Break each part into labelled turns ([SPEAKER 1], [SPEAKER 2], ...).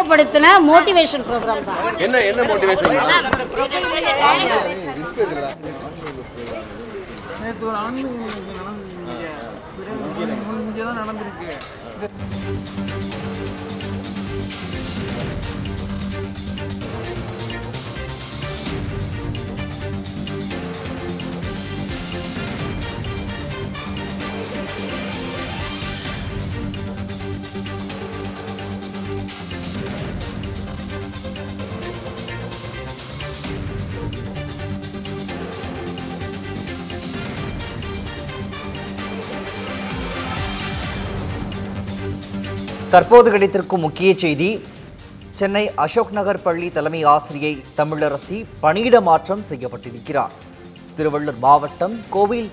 [SPEAKER 1] ஊக்கப்படுத்தின motivation program தான்.
[SPEAKER 2] என்ன என்ன மோட்டிவேஷன்
[SPEAKER 3] ஆன்மீக
[SPEAKER 4] தற்போது கிடைத்திருக்கும் முக்கிய செய்தி சென்னை அசோக் நகர் பள்ளி தலைமை ஆசிரியை தமிழரசி பணியிட மாற்றம் செய்யப்பட்டிருக்கிறார். திருவள்ளூர் மாவட்டம் கோவில்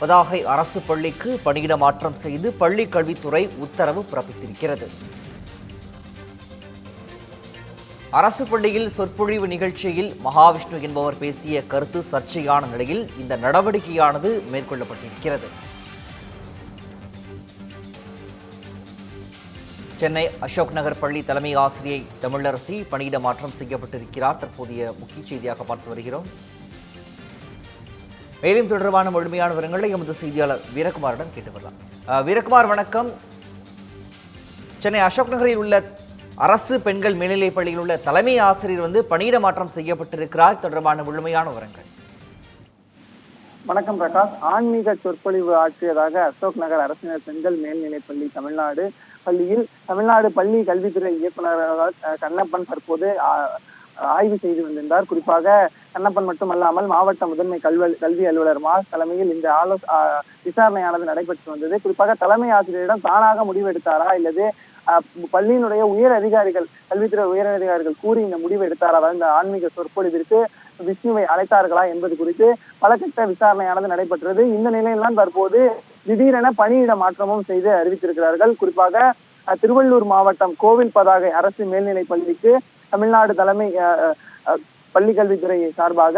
[SPEAKER 4] பதாகை அரசு பள்ளிக்கு பணியிட மாற்றம் செய்து பள்ளி கல்வித்துறை உத்தரவு பிறப்பித்திருக்கிறது. அரசு பள்ளியில் சொற்பொழிவு நிகழ்ச்சியில் மகாவிஷ்ணு என்பவர் பேசிய கருத்து சர்ச்சையான நிலையில் இந்த நடவடிக்கையானது மேற்கொள்ளப்பட்டிருக்கிறது. சென்னை அசோக் நகர் பள்ளி தலைமை ஆசிரியை தமிழரசி பணியிட மாற்றம் செய்யப்பட்டிருக்கிறார். தற்போதைய முக்கிய செய்தியாக பார்த்து வருகிறோம். மேலும் தொடர்பான முழுமையான விவரங்களை எமது செய்தியாளர் வீரகுமாரிடம் கேட்டு வரலாம். வீரகுமார் வணக்கம். சென்னை அசோக் நகரில் உள்ள அரசு பெண்கள் மேல்நிலைப் பள்ளியில் உள்ள தலைமை ஆசிரியர் வந்து பணியிட மாற்றம் செய்யப்பட்டிருக்கிறார். தொடர்பான முழுமையான விவரங்கள்.
[SPEAKER 5] வணக்கம் பிரகாஷ். ஆன்மீக சொற்பொழிவு ஆற்றியதாக அசோக் நகர் அரசினர் பெண்கள் மேல்நிலைப் பள்ளி தமிழ்நாடு பள்ளியில் தமிழ்நாடு பள்ளி கல்வித்துறை இயக்குநராக கண்ணப்பன் தற்போது ஆய்வு செய்து வந்திருந்தார். குறிப்பாக கண்ணப்பன் மட்டுமல்லாமல் மாவட்ட முதன்மை கல்வி கல்வி அலுவலர் மாஸ் தலைமையில் இந்த ஆலோ விசாரணையானது நடைபெற்று வந்தது. குறிப்பாக தலைமை ஆசிரியரிடம் தானாக முடிவெடுத்தாரா அல்லது பள்ளியினுடைய உயர் அதிகாரிகள் கல்வித்துறை உயர் அதிகாரிகள் கூறி இந்த முடிவு எடுத்தாரா? இந்த ஆன்மீக சொற்பொழிவிற்கு விஷ்ணுவை அழைத்தார்களா என்பது குறித்து பல கட்ட விசாரணையானது நடைபெற்றது. இந்த நிலையில்தான் தற்போது திடீரென பணியிட மாற்றமும் செய்து அறிவித்திருக்கிறார்கள். குறிப்பாக திருவள்ளூர் மாவட்டம் கோவில் பதாகை அரசு மேல்நிலைப் பள்ளிக்கு தமிழ்நாடு தலைமை பள்ளி கல்வித்துறை சார்பாக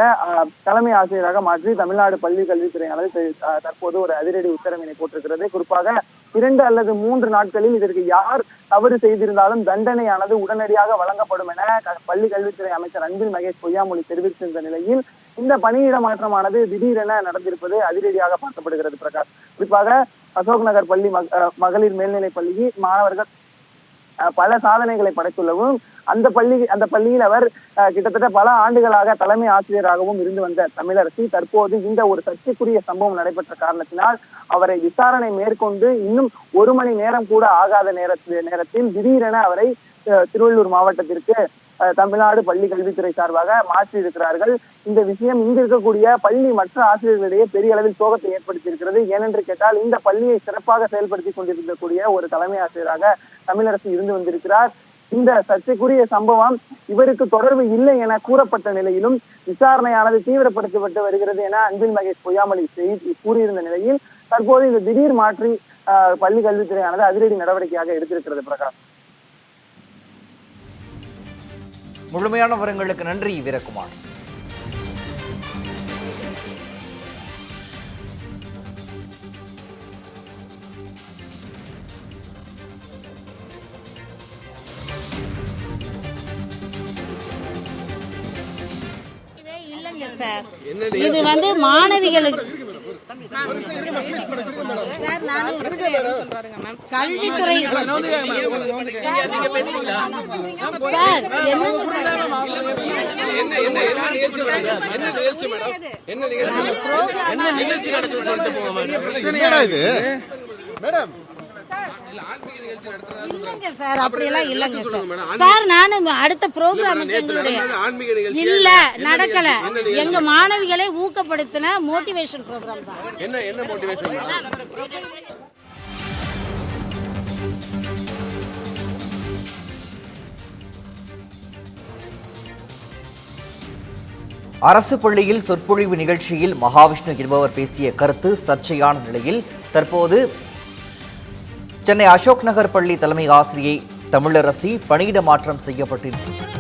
[SPEAKER 5] தலைமை ஆசிரியராக மாற்றி தமிழ்நாடு பள்ளி கல்வித்துறையானது தற்போது ஒரு அதிரடி உத்தரவினை போட்டிருக்கிறது. குறிப்பாக இரண்டு அல்லது மூன்று நாட்களில் இதற்கு யார் தவறு செய்திருந்தாலும் தண்டனையானது உடனடியாக வழங்கப்படும் என பள்ளி கல்வித்துறை அமைச்சர் அன்பில் மகேஷ் பொய்யாமொழி தெரிவித்திருந்த நிலையில் இந்த பணியிட மாற்றமானது திடீரென நடந்திருப்பது அதிரடியாக பார்க்கப்படுகிறது பிரகாஷ். குறிப்பாக அசோக் நகர் பள்ளி மக- மகளிர் மேல்நிலை பள்ளியில் மாணவர்கள் பல சாதனைகளை படைத்துள்ளவும் அந்த பள்ளி அந்த பள்ளியில் அவர் கிட்டத்தட்ட பல ஆண்டுகளாக தலைமை ஆசிரியராகவும் இருந்து வந்த தமிழரசி தற்போது இந்த ஒரு சர்ச்சைக்குரிய சம்பவம் நடைபெற்ற காரணத்தினால் அவரை விசாரணை மேற்கொண்டு இன்னும் ஒரு மணி நேரம் கூட ஆகாத நேரத்தில் நேரத்தில் திடீரென அவரை திருவள்ளூர் மாவட்டத்திற்கு தமிழ்நாடு பள்ளி கல்வித்துறை சார்பாக மாற்றி இருக்கிறார்கள் இந்த விஷயம் இங்கு இருக்கக்கூடிய பள்ளி மற்ற ஆசிரியர்களிடையே பெரிய அளவில் சோகத்தை ஏற்படுத்தியிருக்கிறது. ஏனென்று கேட்டால் இந்த பள்ளியை சிறப்பாக செயல்படுத்தி கொண்டிருக்கக்கூடிய ஒரு தலைமை ஆசிரியராக தமிழரசு இருந்து வந்திருக்கிறார். இந்த சர்ச்சைக்குரிய சம்பவம் இவருக்கு தொடர்பு இல்லை என கூறப்பட்ட நிலையிலும் விசாரணையானது தீவிரப்படுத்தப்பட்டு வருகிறது என அன்பில் மகேஷ் பொய்யாமொழி செய்தி கூறியிருந்த நிலையில் தற்போது இந்த திடீர் மாற்றி அஹ், பள்ளி கல்வித்துறையானது அதிரடி நடவடிக்கையாக எடுத்திருக்கிறது பிரகாஷ்.
[SPEAKER 4] முழுமையான விவரங்களுக்கு நன்றி வீரகுமார்.
[SPEAKER 1] சார். இது வந்து மாணவிகளுக்கு சார் நான் கல்வித்துறை சார்
[SPEAKER 2] என்னடா இது?
[SPEAKER 1] இல்லைங்க சார் அப்படியெல்லாம் இல்லைங்க சார். சார் நானும் அடுத்த ப்ரோக்ராமுக்கு எங்களுடைய இல்ல நடக்கல. எங்க மாணவிகளை ஊக்கப்படுத்தின மோட்டிவேஷன் ப்ரோக்ராம் தான்.
[SPEAKER 2] என்ன என்ன மோட்டிவேஷன்
[SPEAKER 4] அரசு பள்ளியில் சொற்பொழிவு நிகழ்ச்சியில் மகாவிஷ்ணு என்பவர் பேசிய கருத்து சர்ச்சையான நிலையில் தற்போது சென்னை அசோக் நகர் பள்ளி தலைமை ஆசிரியை தமிழரசி பணியிட மாற்றம் செய்யப்பட்டிருக்கிறது.